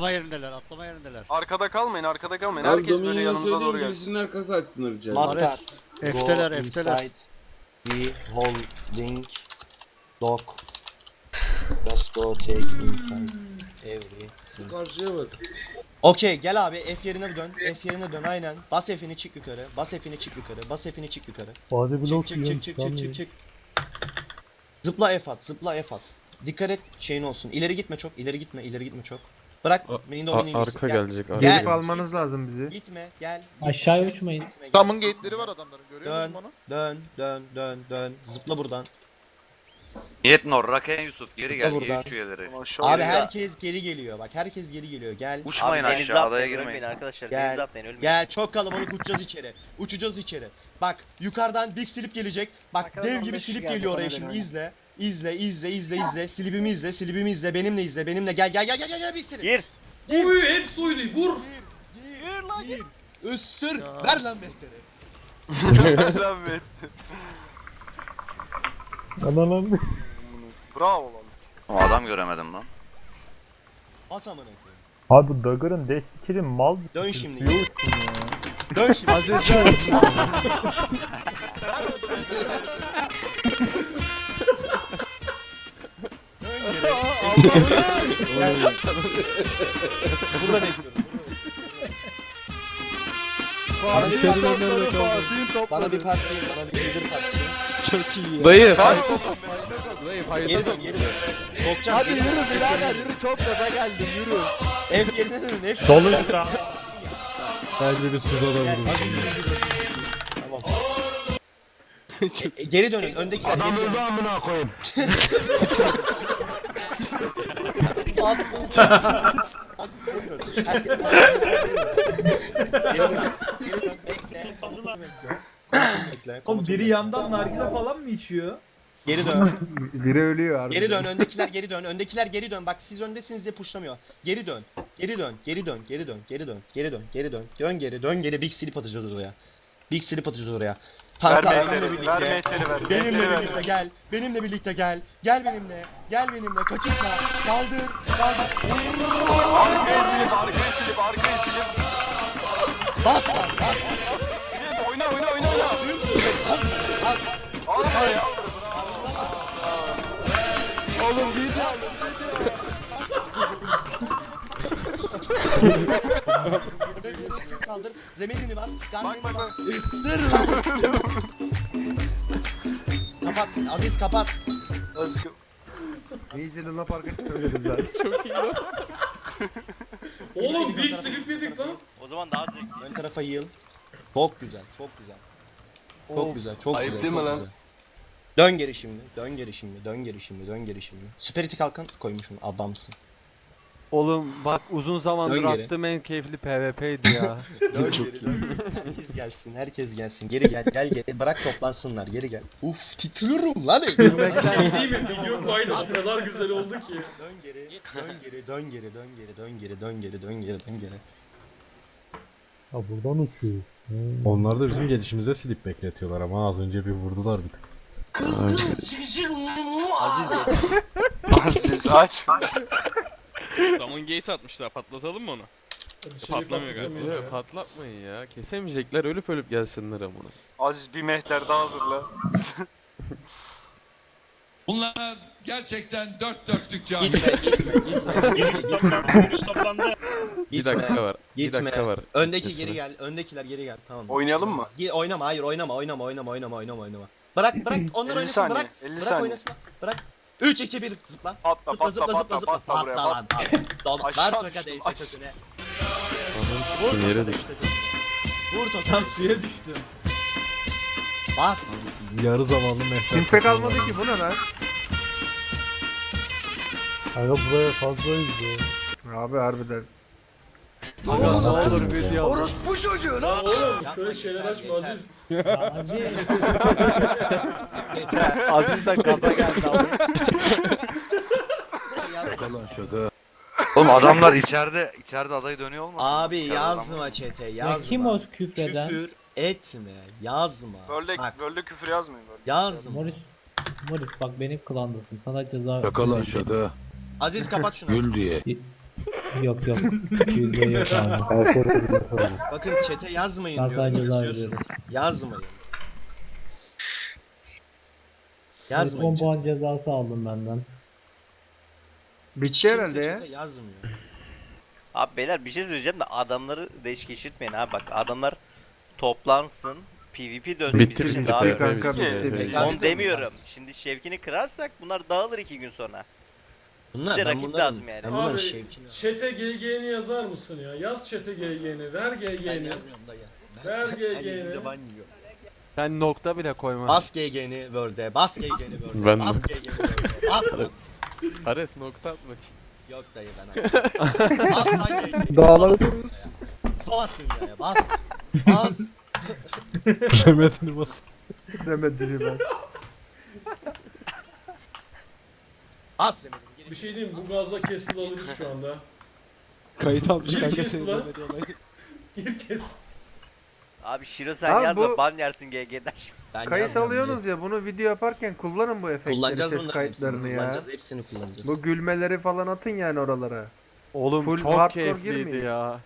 atlama yerindeler, atlama yerindeler. Arkada kalmayın arkada kalmayın. Abi Herkes böyle Dominion'a yanımıza doğru gelsin. İngiliz'in arkası açsınlar rica ederim. Efteler, Go efteler. inside the holding dog. Just go take inside everything. Karşıya bak. Okey gel abi F yerine dön. F yerine dön aynen. Bas F'ini çık yukarı. Bas F'ini çık yukarı. Bas F'ini çık yukarı. Body Çık block çık yiyorum. çık çık çık çık çık. Zıpla F at. Zıpla F at. Dikkat et şeyin olsun. İleri gitme çok. ileri gitme. ileri gitme çok. Bırak. Main domain'i A- indirsin. arka Gel. gelecek. Arka Gel. Gelip almanız lazım bizi. Gitme gel. gitme, Aşağıya gel, uçmayın. gitme, gel. Tamın gate'leri var adamların görüyor Dön. musun onu? Dön dön dön dön. Zıpla buradan. Niyetnor, Raken Yusuf geri gel. buradan. G3 üyeleri. Abi herkes geri geliyor. Bak herkes geri geliyor. Gel. Uçmayın Abi denize aşağı adaya atlayın, girmeyin. ölmeyin arkadaşlar. Gel. Denize atlayın ölmeyin. Gel çok kalabalık uçacağız içeri. Uçacağız içeri. Bak yukarıdan Big Slip gelecek. Bak dev gibi slip geliyor oraya şimdi izle. İzle izle izle izle. Slip'imi izle slip'imi izle. Benimle izle benimle gel gel gel gel gel, gel Big Slip. Gir. Uy hepsi uydu vur. Gir lan gir. Isır. Ver lan mehteri. Lan be. Ana lan. Bravo lan. O adam göremedim lan. Bas amına koyayım. Abi bu Dagger'ın skill'i mal bir Dön şimdi. Yok ya. Dön şimdi. Dön geri. Gel. Burada bekliyorum. Bana bir parti, bana bir parti, bana bir lider parti. Dayı. Geri dön, geri dön. Sokacağım. Hadi yürü birader, yürü çok gaza geldim, yürü. F yerine dönün, F. Sol üstte. Bence bir suda da vurur. Tamam. E, e, geri dönün, öndekiler geri dönün. amına koyayım. Oğlum biri yandan nargile falan mı içiyor? Geri dön. Biri ölüyor abi. Geri dön. Öndekiler geri dön. Öndekiler geri dön. Bak siz öndesiniz diye puşlamıyor. Geri dön. Geri dön. Geri dön. Geri dön. Geri dön. Geri dön. Geri dön. Dön geri. Dön geri. Big slip atacağız oraya. Big slip atacağız oraya. Ver Tanklar mehteri. benimle Ver birlikte. mehteri ver. Benimle Mehteri ver. birlikte gel. Benimle birlikte gel. Gel benimle. Gel benimle. Kaçırma. Kaldır. Kaldır. Arkaya silip arkaya silip arkaya silip. Bas bas bas. Kaldır. Remedini bas. Gandini bak, bas. Isır lan. kapat. Aziz kapat. Go. İyice Luna Park'a söyledim zaten. Oğlum big slip yedik lan. O zaman daha zevkli. Ön tarafa yığıl. Çok güzel. Çok güzel. Çok güzel. Çok Ayıp güzel. değil mi çok lan? güzel. Dön geri şimdi. Dön geri şimdi. Dön geri şimdi. Dön geri şimdi. Süperiti kalkan koymuşum. Adamsın. Oğlum bak uzun zamandır Dön geri. attığım en keyifli PvP'ydi ya. Dön geri. Dön geri. Herkes gelsin. Herkes gelsin. Geri gel. Gel geri. Bırak toplansınlar. Geri gel. Uf titriyorum lan. Değil mi? Video kaydı o kadar güzel oldu ki. Dön geri, dön geri, dön geri, dön geri, dön geri, dön geri, dön geri, dön geri. Ha buradan uçuyor. Onlar da bizim gelişimize silip bekletiyorlar ama az önce bir vurdular bir tık. Siz aç. Damon gate atmışlar patlatalım mı onu? Patlamıyor galiba. ya. patlatmayın ya. Kesemeyecekler ölüp ölüp gelsinler amına. Aziz bir mehter daha hazırla. Bunlar gerçekten dört dörtlük can. Gitme, gitme, gitme. Bir dakika var. Bir dakika var. Öndeki Gitmesine. geri gel, öndekiler geri gel. Tamam. Oynayalım mı? Gi- oynama, hayır oynama, oynama, oynama, oynama, oynama, oynama. Bırak, bırak, onlar 50 oynasın, saniye, bırak. 50 Bırak saniye. oynasın, bırak. 3, 2, 1, zıpla. Patla Zıpla, patla zıpla, patla zıpla, zıpla. patla buraya Patla patla. patla. Dolu, Aşağı ver düştüm, toka değse aşağı. köküne. Ananı sikim yere düştü. Vur toka. suya düştü. Bas. Yarı zamanlı mehter. Kimse kalmadı ki bu ne lan? Aga buraya fazlayız ya. Abi harbiden. Aga ne olur video. Lan oğlum şöyle şeyler açma Aziz. Aziz. Aziz'den gaza geldi abi. Oğlum adamlar içeride içeride adayı dönüyor olmasın? Abi İçeride adam var. yazma çete, Ya yazma. kim o küfreden? Küfür etme, yazma. Böyle Bak, böyle küfür yazmayın böyle. yazma. Morris. Morris bak benim klandasın. Sana ceza Yakala şaka. Aziz kapat şunu. diye. Yok yok. 200 lira yok abi. Bakın çete yazmayın Ben diyorum. sadece ceza yazıyorsunuz. veriyorum. Yazmayın. 10 Yazmayın. puan cezası aldım benden. Bitti Kimse herhalde ya. yazmıyor. Abi beyler bir şey söyleyeceğim de adamları değiş geçirtmeyin abi bak adamlar toplansın PvP dönsün Bitti, bizim için bitti, daha iyi. Kanka bitti. Peki. bitti. Onu demiyorum. Şimdi şevkini kırarsak bunlar dağılır iki gün sonra. Bunlar, Bize ben rakip bunların, lazım yani. Ben bunların Abi şevkini çete GG'ni yazar mısın ya? Yaz çete GG'ni. Ver Ben GG'ni. yazmıyorum. Ver Ben GG'ni. yazınca ban yiyor. Sen nokta bile koyma. Bas GG'ni Word'e, bas GG'ni Word'e, Ben bas? GG'ni Word'e, bas. Ares nokta atma. Yok dayı ben atmam. Bas lan. Spam attın ya, bas. Bas. Remedini bas. Demedini ben. Bas Remedin. Bir şey diyeyim bu gazla kesil alırız şu anda. Kayıt almış Bir kanka kes lan. demedi olayı. Bir kez. Abi Şiro sen Abi yazma bu- ban yersin GG'den. Ben Kayıt yazmıyorum alıyorsunuz ya bunu video yaparken kullanın bu diye. efektleri, Kullanacağız ses bunların hepsini, kayıtlarını ya. kullanacağız, hepsini kullanacağız. Bu gülmeleri falan atın yani oralara. Oğlum Full çok hardcore keyifliydi girmeyin. ya.